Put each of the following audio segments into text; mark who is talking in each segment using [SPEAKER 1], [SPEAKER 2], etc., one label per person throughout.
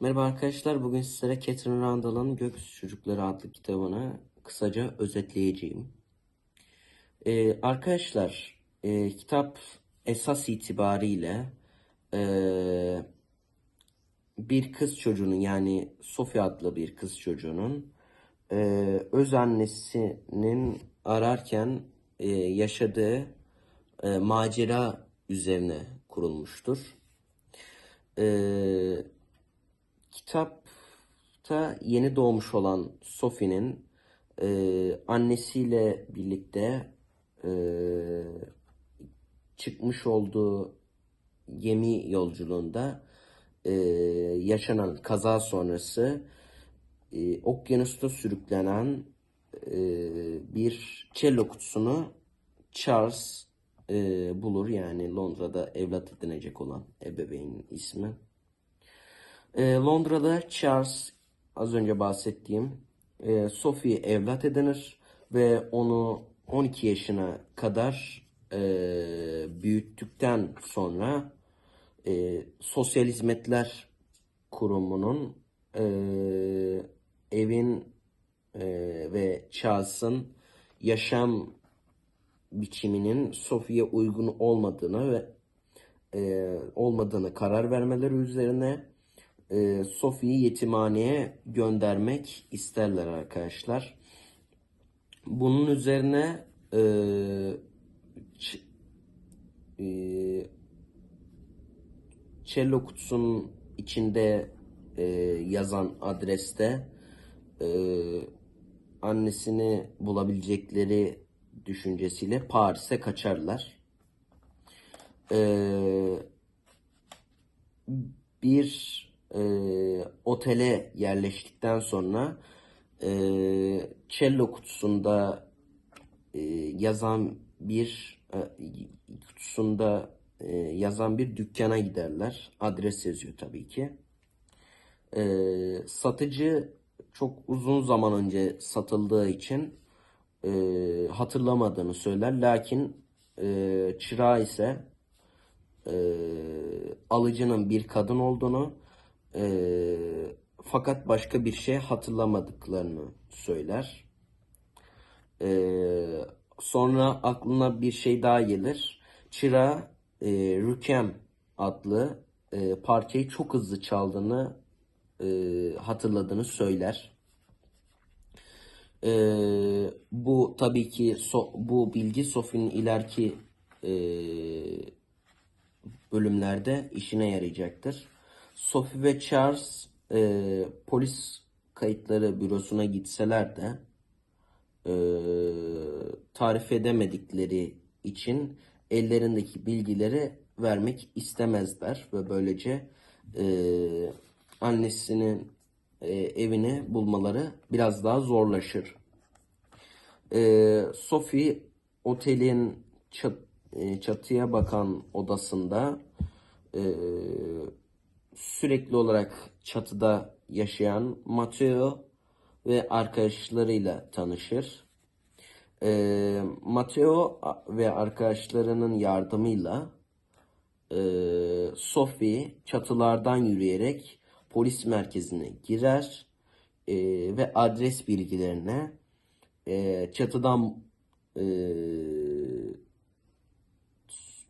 [SPEAKER 1] Merhaba arkadaşlar. Bugün sizlere Catherine Randall'ın Gökyüzü Çocukları adlı kitabını kısaca özetleyeceğim. Ee, arkadaşlar, e, kitap esas itibariyle e, bir kız çocuğunun yani Sophie adlı bir kız çocuğunun e, öz annesinin ararken e, yaşadığı e, macera üzerine kurulmuştur. Ee, kitapta yeni doğmuş olan Sophie'nin e, annesiyle birlikte e, çıkmış olduğu gemi yolculuğunda e, yaşanan kaza sonrası e, okyanusta sürüklenen e, bir cello kutusunu Charles e, bulur. Yani Londra'da evlat edinecek olan ebeveynin ismi. E, Londra'da Charles az önce bahsettiğim e, Sophie evlat edinir ve onu 12 yaşına kadar e, büyüttükten sonra e, Sosyal Hizmetler Kurumu'nun e, evin ve Charles'ın yaşam biçiminin Sophie'ye uygun olmadığını ve olmadığını karar vermeleri üzerine e, Sophie'yi yetimhaneye göndermek isterler arkadaşlar. Bunun üzerine e, ç- e, cello kutusunun içinde e, yazan adreste e, annesini bulabilecekleri düşüncesiyle Paris'e kaçarlar. Ee, bir e, otele yerleştikten sonra e, cello kutusunda e, yazan bir e, kutusunda e, yazan bir dükkana giderler. Adres yazıyor tabii ki. E, satıcı çok uzun zaman önce satıldığı için e, hatırlamadığını söyler. Lakin e, çırağı ise e, alıcının bir kadın olduğunu e, fakat başka bir şey hatırlamadıklarını söyler. E, sonra aklına bir şey daha gelir. Çırağı e, Rükem adlı e, parçayı çok hızlı çaldığını e, hatırladığını söyler. Ee, bu tabii ki so- bu bilgi Sophie'nin ileriki e, bölümlerde işine yarayacaktır. Sophie ve Charles e, polis kayıtları bürosuna gitseler de e, tarif edemedikleri için ellerindeki bilgileri vermek istemezler ve böylece e, annesinin e, evini bulmaları biraz daha zorlaşır. E, Sophie otelin çat- e, çatıya bakan odasında e, sürekli olarak çatıda yaşayan Matteo ve arkadaşlarıyla tanışır. E, Matteo ve arkadaşlarının yardımıyla e, Sophie çatılardan yürüyerek polis merkezine girer e, ve adres bilgilerine e, çatıdan e,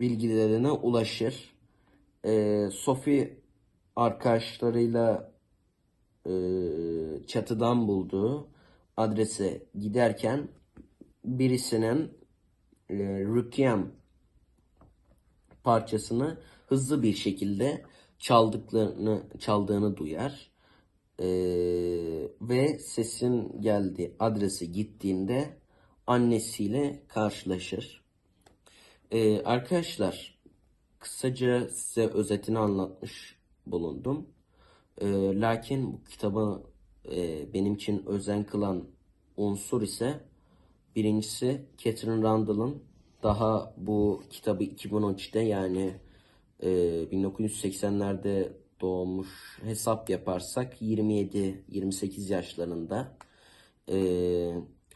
[SPEAKER 1] bilgilerine ulaşır. E, Sophie arkadaşlarıyla e, çatıdan bulduğu adrese giderken birisinin e, Rukyam parçasını hızlı bir şekilde çaldıklarını çaldığını duyar. Ee, ve sesin geldiği adrese gittiğinde annesiyle karşılaşır. Ee, arkadaşlar kısaca size özetini anlatmış bulundum. Ee, lakin bu kitabı e, benim için özen kılan unsur ise birincisi Catherine Randall'ın daha bu kitabı 2013'te yani e, 1980'lerde doğmuş hesap yaparsak 27-28 yaşlarında e,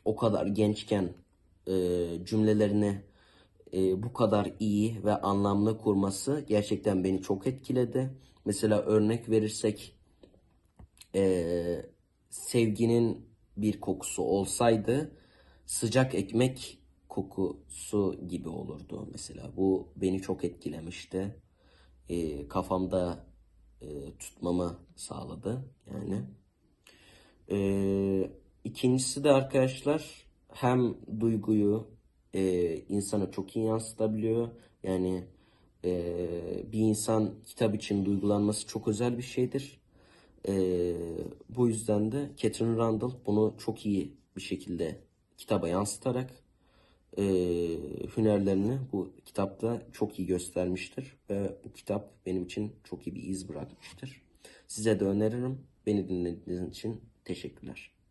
[SPEAKER 1] o kadar gençken e, cümlelerini e, bu kadar iyi ve anlamlı kurması gerçekten beni çok etkiledi. Mesela örnek verirsek e, sevginin bir kokusu olsaydı sıcak ekmek kokusu gibi olurdu mesela. Bu beni çok etkilemişti. E, kafamda e, tutmamı sağladı yani. Ee, ikincisi de arkadaşlar hem duyguyu e, insana çok iyi yansıtabiliyor. Yani e, bir insan kitap için duygulanması çok özel bir şeydir. E, bu yüzden de Catherine Randall bunu çok iyi bir şekilde kitaba yansıtarak e, hünerlerini bu kitapta çok iyi göstermiştir ve bu kitap benim için çok iyi bir iz bırakmıştır. Size de öneririm. Beni dinlediğiniz için teşekkürler.